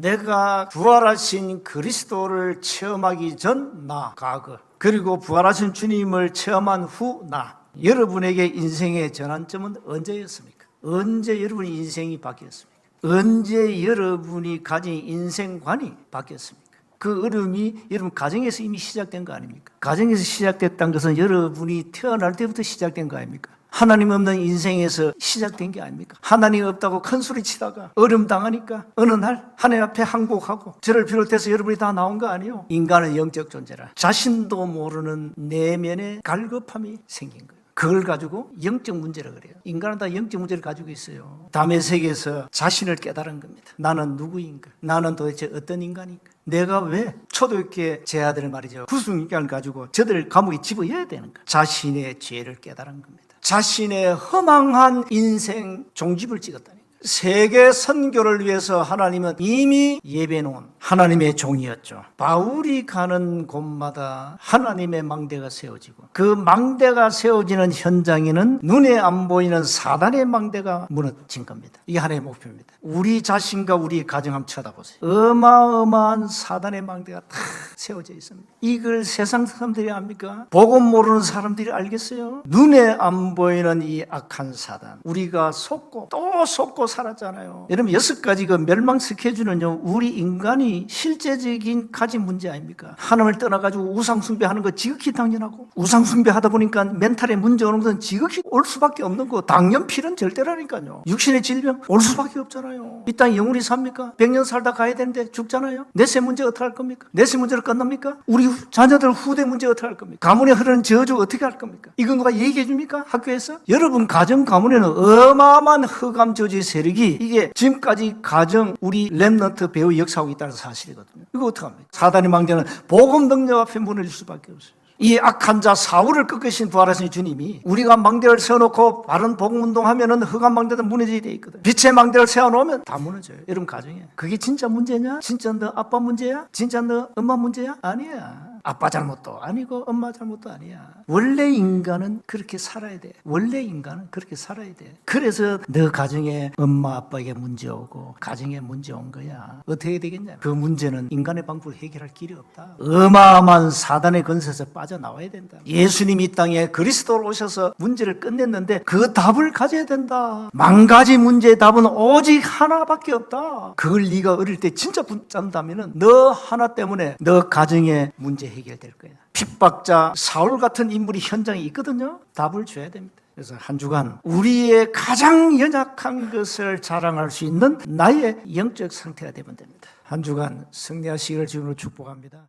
내가 부활하신 그리스도를 체험하기 전 나 과거 그리고 부활하신 주님을 체험한 후 나 여러분에게 인생의 전환점은 언제였습니까? 언제 여러분의 인생이 바뀌었습니까? 언제 여러분이 가진 인생관이 바뀌었습니까? 그 어려움이 여러분 가정에서 이미 시작된 거 아닙니까? 가정에서 시작됐다는 것은 여러분이 태어날 때부터 시작된 거 아닙니까? 하나님 없는 인생에서 시작된 게 아닙니까? 하나님 없다고 큰 소리 치다가 어려움 당하니까 어느 날 하나님 앞에 항복하고 저를 비롯해서 여러분이 다 나온 거 아니에요? 인간은 영적 존재라 자신도 모르는 내면의 갈급함이 생긴 거예요. 그걸 가지고 영적 문제라 그래요. 인간은 다 영적 문제를 가지고 있어요. 담의 세계에서 자신을 깨달은 겁니다. 나는 누구인가? 나는 도대체 어떤 인간인가? 내가 왜 초등학교 제 아들 말이죠. 구순인간을 가지고 저들을 감옥에 집어야 되는가? 자신의 죄를 깨달은 겁니다. 자신의 허망한 인생 종집을 찍었다니. 세계 선교를 위해서 하나님은 이미 예배 놓은 하나님의 종이었죠. 바울이 가는 곳마다 하나님의 망대가 세워지고 그 망대가 세워지는 현장에는 눈에 안 보이는 사단의 망대가 무너진 겁니다. 이게 하나의 목표입니다. 우리 자신과 우리 가정 한번 쳐다보세요. 어마어마한 사단의 망대가 다 세워져 있습니다. 이걸 세상 사람들이 압니까? 복음 모르는 사람들이 알겠어요? 눈에 안 보이는 이 악한 사단. 우리가 속고 또 속고 살았잖아요. 여러분 여섯 가지 그 멸망 스케줄은요. 우리 인간이 실제적인 가진 문제 아닙니까? 하나님을 떠나가지고 우상 숭배하는 거 지극히 당연하고 우상 숭배하다 보니까 멘탈에 문제 오는 것은 지극히 올 수밖에 없는 거. 당연 필은 절대라니까요. 육신의 질병 올 수밖에 없잖아요. 이 땅 영원히 삽니까? 100년 살다 가야 되는데 죽잖아요. 내세 문제 어떻게 할 겁니까? 내세 문제로 끝납니까? 우리 후- 자녀들 후대 문제 어떻게 할 겁니까? 가문에 흐르는 저주 어떻게 할 겁니까? 이건 누가 얘기해 줍니까? 학교에서? 여러분 가정 가문에는 어마어마한 흑암 저주의 세 력이 이게 지금까지 가정 우리 랩넌트 배우 역사하고 있다는 사실이거든요. 이거 어떡합니까? 사단의 망대는 복음 능력 앞에 무너질 수밖에 없어요. 이 악한 자 사울을 꺾으신 부활하신 주님이 우리가 망대를 세워놓고 바른 복음 운동하면은 흑암 망대도 무너지게 돼 있거든. 빛의 망대를 세워놓으면 다 무너져요. 여러분 가정에 그게 진짜 문제냐? 진짜 너 아빠 문제야? 진짜 너 엄마 문제야? 아니야. 아빠 잘못도 아니고 엄마 잘못도 아니야. 원래 인간은 그렇게 살아야 돼. 원래 인간은 그렇게 살아야 돼. 그래서 너 가정에 엄마 아빠에게 문제 오고 가정에 문제 온 거야. 어떻게 해야 되겠냐? 그 문제는 인간의 방법으로 해결할 길이 없다. 어마어마한 사단의 건세에서 빠져나와야 된다. 예수님이 이 땅에 그리스도로 오셔서 문제를 끝냈는데 그 답을 가져야 된다. 만 가지 문제의 답은 오직 하나밖에 없다. 그걸 네가 어릴 때 진짜 붙잡는다면은 너 하나 때문에 너 가정의 문제 해결될 거야. 핍박자 사울 같은 인물이 현장에 있거든요. 답을 줘야 됩니다. 그래서 한 주간 우리의 가장 연약한 것을 자랑할 수 있는 나의 영적 상태가 되면 됩니다. 한 주간 승리하시기를 주님으로 축복합니다.